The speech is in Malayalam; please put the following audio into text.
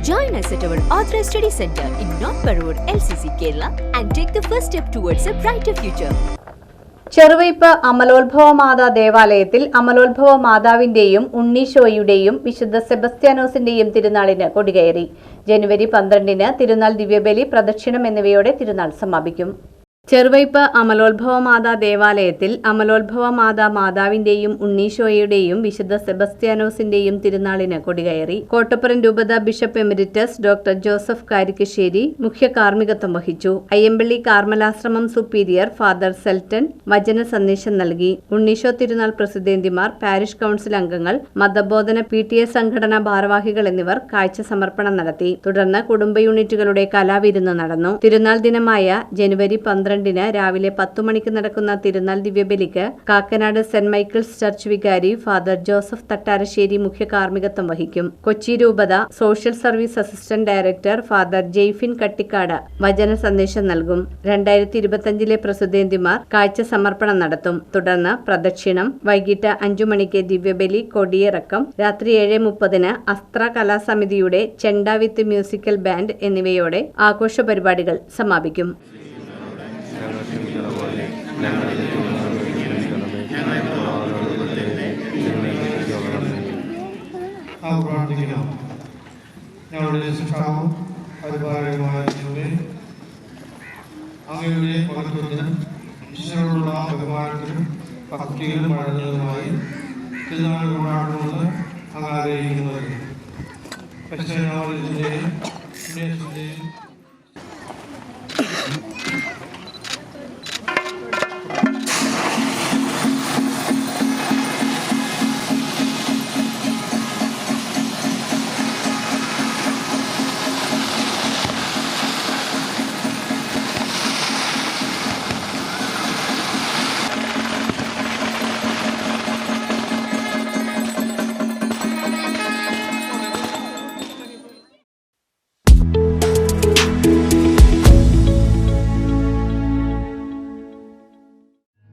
Join us at our Authorized Study Center in North Parur, LCC, Kerala, and take the first step towards a brighter future. ചെറുവയ്പ് അമലോത്ഭവ മാതാ ദേവാലയത്തിൽ അമലോത്ഭവ മാതാവിന്റെയും ഉണ്ണീശോയുടെയും വിശുദ്ധ സെബസ്ത്യാനോസിന്റെയും തിരുനാളിന് കൊടികയറി ജനുവരി പന്ത്രണ്ടിന് തിരുനാൾ ദിവ്യബലി പ്രദക്ഷിണം എന്നിവയോടെ തിരുനാൾ സമാപിക്കും ചെറുവയ്പ് അമലോത്ഭവ മാതാ ദേവാലയത്തിൽ അമലോത്ഭവ മാതാ മാതാവിന്റെയും ഉണ്ണീശോയുടെയും വിശുദ്ധ സെബസ്ത്യാനോസിന്റെയും തിരുനാളിന് കൊടികയറി. കോട്ടപ്പുറം രൂപത bishop emeritus doctor Joseph Karikkassery മുഖ്യ കാർമ്മികത്വം വഹിച്ചു. അയ്യമ്പള്ളി കാർമലാശ്രമം സുപ്പീരിയർ ഫാദർ സെൽട്ടൺ വചന സന്ദേശം നൽകി. ഉണ്ണീശോ തിരുനാൾ പ്രസിദ്ധേന്തിമാർ പാരിഷ് കൗൺസിൽ അംഗങ്ങൾ മതബോധന പി ടി എ സംഘടനാ ഭാരവാഹികൾ എന്നിവർ കാഴ്ച സമർപ്പണം നടത്തി. തുടർന്ന് കുടുംബ യൂണിറ്റുകളുടെ കലാവിരുന്ന് നടന്നു. തിരുനാൾ ദിനമായ ജനുവരി പന്ത്രണ്ടിന് രാവിലെ പത്തു മണിക്ക് നടക്കുന്ന തിരുനാൾ ദിവ്യബലിക്ക് കാക്കനാട് സെന്റ് മൈക്കിൾസ് ചർച്ച് വികാരി ഫാദർ ജോസഫ് തട്ടാരശ്ശേരി മുഖ്യ കാർമ്മികത്വം വഹിക്കും. കൊച്ചി രൂപത social service assistant director father Jaifin Kattikkad വചന സന്ദേശം നൽകും. രണ്ടായിരത്തി ഇരുപത്തിയഞ്ചിലെ പ്രസിദ്ധേന്തിമാർ കാഴ്ച സമർപ്പണം നടത്തും. തുടർന്ന് പ്രദക്ഷിണം വൈകിട്ട് അഞ്ചു മണിക്ക് ദിവ്യബലി കൊടിയിറക്കം രാത്രി ഏഴ് മുപ്പതിന് അസ്ത്ര കലാസമിതിയുടെ ചെണ്ട വിത്ത് മ്യൂസിക്കൽ ബാൻഡ് എന്നിവയോടെ ആഘോഷ പരിപാടികൾ സമാപിക്കും. നാം പ്രാർത്ഥിക്കണം ഞങ്ങളുടെ സൃഷ്ടാവും പരിപാലകമായ അങ്ങയുടെ മഹത്വത്തിനും ഈശ്വരോടുള്ള ബഹുമാനത്തിനും ഭക്തിയിലും വളരുന്നതുമായി തിരുനാൾ കൊണ്ടാടുന്നത് അങ്ങ് ആഗ്രഹിക്കുന്നത് പശ്ചിമനാളിന്റെയും ഉന്നേഷത്തിന്റെയും